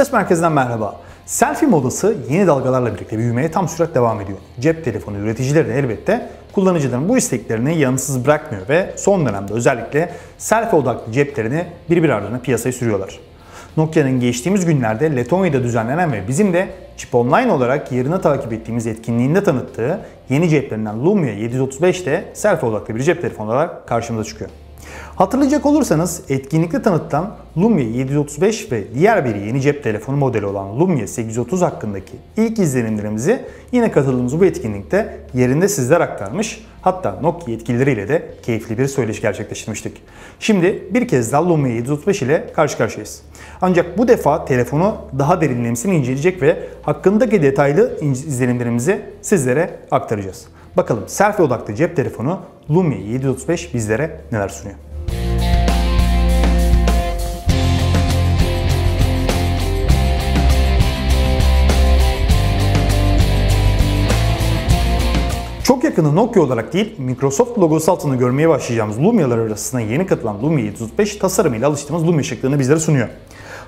Ses merkezinden merhaba. Selfie modası yeni dalgalarla birlikte büyümeye tam sürat devam ediyor. Cep telefonu üreticileri de elbette kullanıcıların bu isteklerini yanıtsız bırakmıyor ve son dönemde özellikle selfie odaklı ceplerini birbir ardına piyasaya sürüyorlar. Nokia'nın geçtiğimiz günlerde Letonya'da düzenlenen ve bizim de Chip Online olarak yerine takip ettiğimiz etkinliğinde tanıttığı yeni ceplerinden Lumia 735 de selfie odaklı bir cep telefonu olarak karşımıza çıkıyor. Hatırlayacak olursanız etkinlikte tanıtılan Lumia 735 ve diğer bir yeni cep telefonu modeli olan Lumia 830 hakkındaki ilk izlenimlerimizi yine katıldığımız bu etkinlikte yerinde sizler aktarmış hatta Nokia yetkilileriyle de keyifli bir söyleşi gerçekleştirmiştik. Şimdi bir kez daha Lumia 735 ile karşı karşıyayız. Ancak bu defa telefonu daha derinlemesine inceleyecek ve hakkındaki detaylı izlenimlerimizi sizlere aktaracağız. Bakalım selfie odaklı cep telefonu Lumia 735 bizlere neler sunuyor? Çok yakını Nokia olarak değil, Microsoft logosu altında görmeye başlayacağımız Lumia'lar arasında yeni katılan Lumia 735 tasarımıyla alıştığımız Lumia şıklığını bizlere sunuyor.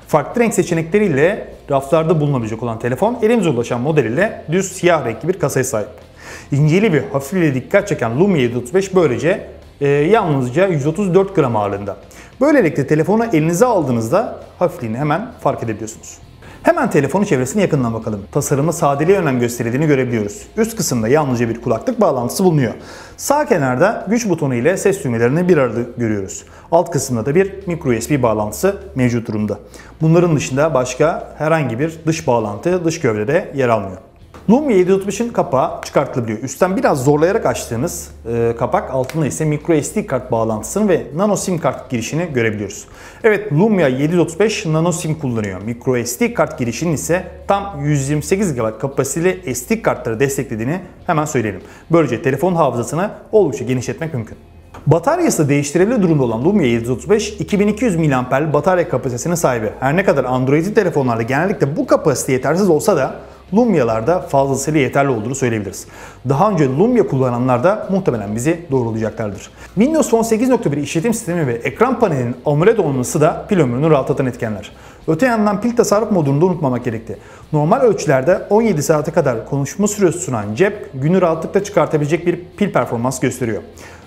Farklı renk seçenekleriyle raflarda bulunabilecek olan telefon elimize ulaşan modeliyle düz siyah renkli bir kasaya sahip. İnceli bir hafifliğe dikkat çeken Lumia 735 böylece e, yalnızca 134 gram ağırlığında. Böylelikle telefonu elinize aldığınızda hafifliğini hemen fark edebiliyorsunuz. Hemen telefonu çevresine yakından bakalım. Tasarımı sadeliğe önem gösterildiğini görebiliyoruz. Üst kısımda yalnızca bir kulaklık bağlantısı bulunuyor. Sağ kenarda güç butonu ile ses düğmelerini bir arada görüyoruz. Alt kısımda da bir micro USB bağlantısı mevcut durumda. Bunların dışında başka herhangi bir dış bağlantı dış gövdede yer almıyor. Lumia 735'in kapağı çıkartılabiliyor. Üstten biraz zorlayarak açtığınız e, kapak altında ise micro SD kart bağlantısını ve nano sim kart girişini görebiliyoruz. Evet Lumia 735 nano sim kullanıyor. Micro SD kart girişinin ise tam 128 GB kapasiteli SD kartları desteklediğini hemen söyleyelim. Böylece telefon hafızasını oldukça genişletmek mümkün. Bataryası değiştirebilir durumda olan Lumia 735 2200 mAh batarya kapasitesine sahibi. Her ne kadar Android telefonlarda genellikle bu kapasite yetersiz olsa da Lumia'larda fazlasıyla yeterli olduğunu söyleyebiliriz. Daha önce Lumia kullananlar da muhtemelen bizi doğrulayacaklardır. Windows Phone 8.1 işletim sistemi ve ekran panelinin AMOLED olması da pil ömrünü rahatlatan etkenler. Öte yandan pil tasarruf modunu da unutmamak gerekti. Normal ölçülerde 17 saate kadar konuşma süresi sunan cep günü rahatlıkla çıkartabilecek bir pil performans gösteriyor.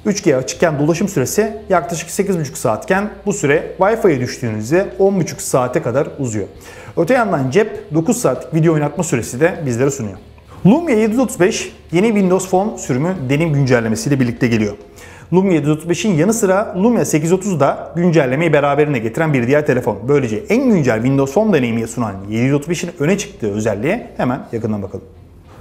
3G açıkken dolaşım süresi yaklaşık 8,5 saatken bu süre Wi-Fi'ye düştüğünüzde 10,5 saate kadar uzuyor. Öte yandan cep 9 saatlik video oynatma süresi de bizlere sunuyor. Lumia 735 yeni Windows Phone sürümü denim güncellemesiyle birlikte geliyor. Lumia 735'in yanı sıra Lumia 830 da güncellemeyi beraberine getiren bir diğer telefon. Böylece en güncel Windows Phone deneyimi sunan 735'in öne çıktığı özelliğe hemen yakından bakalım.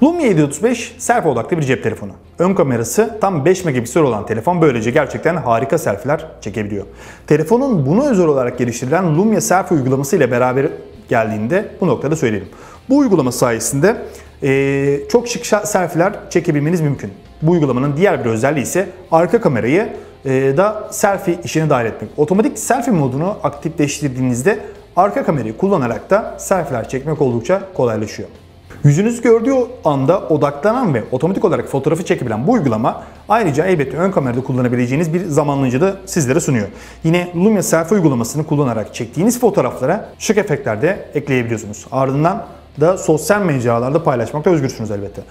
Lumia 735 selfie odaklı bir cep telefonu. Ön kamerası tam 5 megapiksel olan telefon böylece gerçekten harika selfie'ler çekebiliyor. Telefonun bunu özel olarak geliştirilen Lumia Selfie uygulaması ile beraber geldiğinde bu noktada söyleyelim. Bu uygulama sayesinde e, çok şık selfie'ler çekebilmeniz mümkün. Bu uygulamanın diğer bir özelliği ise arka kamerayı e, da selfie işine dahil etmek. Otomatik selfie modunu aktifleştirdiğinizde arka kamerayı kullanarak da selfie'ler çekmek oldukça kolaylaşıyor. Yüzünüzü gördüğü anda odaklanan ve otomatik olarak fotoğrafı çekebilen bu uygulama ayrıca elbette ön kamerada kullanabileceğiniz bir zamanlayıcı da sizlere sunuyor. Yine Lumia Selfie uygulamasını kullanarak çektiğiniz fotoğraflara şık efektler de ekleyebiliyorsunuz. Ardından da sosyal mecralarda paylaşmakta özgürsünüz elbette.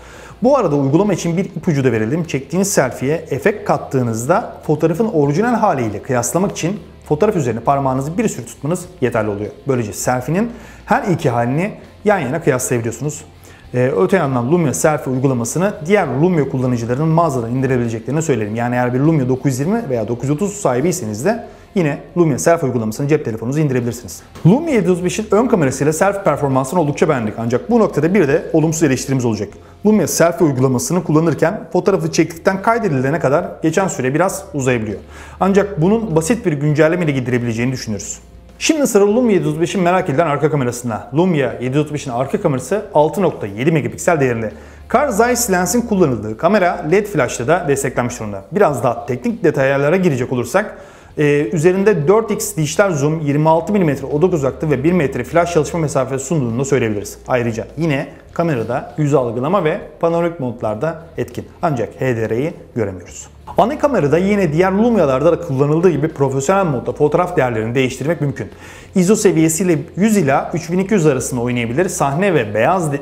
Bu arada uygulama için bir ipucu da verelim. Çektiğiniz selfie'ye efekt kattığınızda fotoğrafın orijinal haliyle kıyaslamak için fotoğraf üzerine parmağınızı bir süre tutmanız yeterli oluyor. Böylece selfie'nin her iki halini yan yana kıyaslayabiliyorsunuz. Ee, öte yandan Lumia Selfie uygulamasını diğer Lumia kullanıcılarının mağazadan indirebileceklerini söylerim. Yani eğer bir Lumia 920 veya 930 sahibiyseniz de yine Lumia Selfie uygulamasını cep telefonunuza indirebilirsiniz. Lumia 735'in ön kamerasıyla selfie performansını oldukça beğendik ancak bu noktada bir de olumsuz eleştirimiz olacak. Lumia Selfie uygulamasını kullanırken fotoğrafı çektikten kaydedilene kadar geçen süre biraz uzayabiliyor. Ancak bunun basit bir güncelleme ile gidirebileceğini düşünüyoruz. Şimdi sıra Lumia 735'in merak edilen arka kamerasında. Lumia 735'in arka kamerası 6.7 megapiksel değerinde. Car Zeiss Lens'in kullanıldığı kamera LED flash'ta da desteklenmiş durumda. Biraz daha teknik detaylara girecek olursak Ee, üzerinde 4x dijital zoom, 26 mm odak uzaklığı ve 1 metre flash çalışma mesafesi sunduğunu da söyleyebiliriz. Ayrıca yine kamerada yüz algılama ve panoramik modlarda etkin. Ancak HDR'yi göremiyoruz. Ana kamerada yine diğer Lumia'larda da kullanıldığı gibi profesyonel modda fotoğraf değerlerini değiştirmek mümkün. ISO seviyesiyle 100 ila 3200 arasında oynayabilir. Sahne ve beyaz e,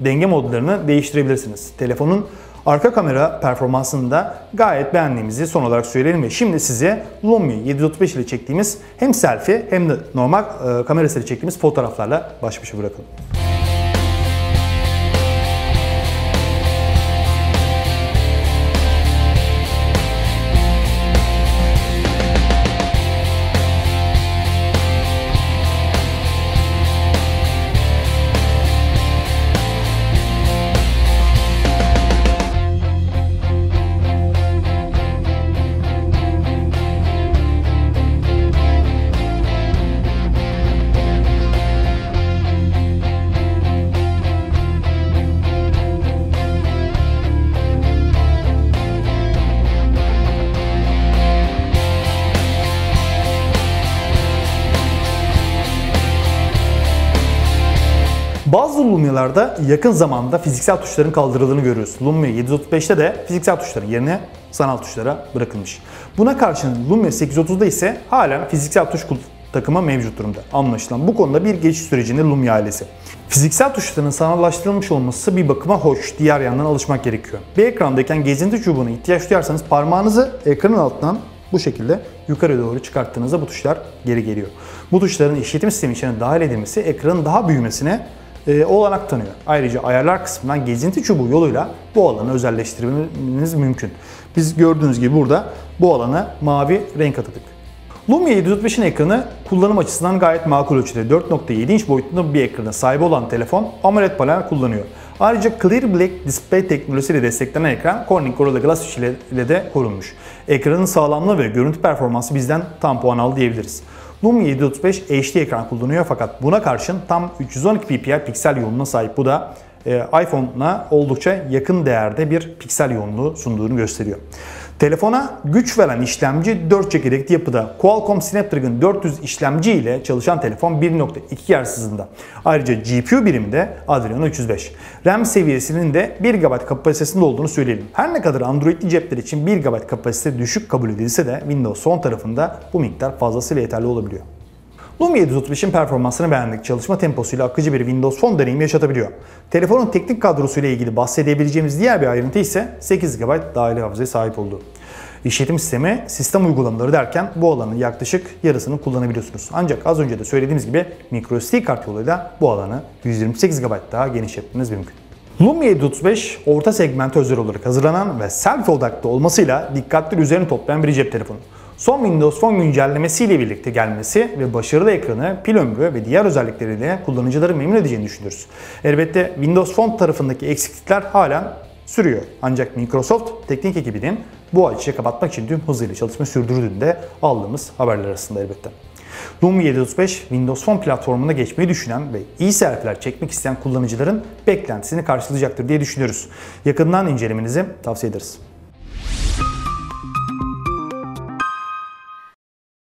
denge modlarını değiştirebilirsiniz. Telefonun arka kamera performansını da gayet beğendiğimizi son olarak söyleyelim ve şimdi size Lumia 735 ile çektiğimiz hem selfie hem de normal e, kamerasıyla çektiğimiz fotoğraflarla baş başa bırakalım. Bazı Lumia'larda yakın zamanda fiziksel tuşların kaldırıldığını görüyoruz. Lumia 735'te de fiziksel tuşların yerine sanal tuşlara bırakılmış. Buna karşın Lumia 830'da ise halen fiziksel tuş takımı mevcut durumda. Anlaşılan bu konuda bir geçiş sürecinde Lumia ailesi. Fiziksel tuşların sanallaştırılmış olması bir bakıma hoş, diğer yandan alışmak gerekiyor. Bir ekrandayken gezinti çubuğuna ihtiyaç duyarsanız parmağınızı ekranın altından bu şekilde yukarı doğru çıkarttığınızda bu tuşlar geri geliyor. Bu tuşların işletim sistemi içine dahil edilmesi ekranın daha büyümesine e, olanak tanıyor. Ayrıca ayarlar kısmından gezinti çubuğu yoluyla bu alanı özelleştirmeniz mümkün. Biz gördüğünüz gibi burada bu alana mavi renk atadık. Lumia 735'in ekranı kullanım açısından gayet makul ölçüde 4.7 inç boyutunda bir ekrana sahip olan telefon AMOLED panel kullanıyor. Ayrıca Clear Black Display teknolojisiyle desteklenen ekran Corning Gorilla Glass 3 ile ile de korunmuş. Ekranın sağlamlığı ve görüntü performansı bizden tam puan aldı diyebiliriz. Lumia 735 HD ekran kullanıyor fakat buna karşın tam 312 ppi piksel yoğunluğuna sahip. Bu da e, iPhone'a oldukça yakın değerde bir piksel yoğunluğu sunduğunu gösteriyor. Telefona güç veren işlemci 4 çekirdekli yapıda. Qualcomm Snapdragon 400 işlemci ile çalışan telefon 1.2 Hz hızında. Ayrıca GPU birimi de Adreno 305. RAM seviyesinin de 1 GB kapasitesinde olduğunu söyleyelim. Her ne kadar Android'li cepler için 1 GB kapasite düşük kabul edilse de Windows Phone tarafında bu miktar fazlasıyla yeterli olabiliyor. Lumia 735'in performansını beğendik. Çalışma temposuyla akıcı bir Windows Phone deneyimi yaşatabiliyor. Telefonun teknik kadrosuyla ilgili bahsedebileceğimiz diğer bir ayrıntı ise 8 GB dahili hafızaya sahip olduğu. İşletim sistemi, sistem uygulamaları derken bu alanın yaklaşık yarısını kullanabiliyorsunuz. Ancak az önce de söylediğimiz gibi microSD kart yoluyla bu alanı 128 GB daha genişletmeniz mümkün. Lumia 735 orta segmente özel olarak hazırlanan ve selfie odaklı olmasıyla dikkatleri üzerine toplayan bir cep telefonu. Son Windows Phone güncellemesiyle birlikte gelmesi ve başarılı ekranı, pil ömrü ve diğer özellikleriyle kullanıcıları memnun edeceğini düşünüyoruz. Elbette Windows Phone tarafındaki eksiklikler halen sürüyor. Ancak Microsoft teknik ekibinin bu açığı kapatmak için tüm hızıyla çalışma sürdürdüğünde aldığımız haberler arasında elbette. Lumia 735 Windows Phone platformuna geçmeyi düşünen ve iyi selfie'ler çekmek isteyen kullanıcıların beklentisini karşılayacaktır diye düşünüyoruz. Yakından incelemenizi tavsiye ederiz.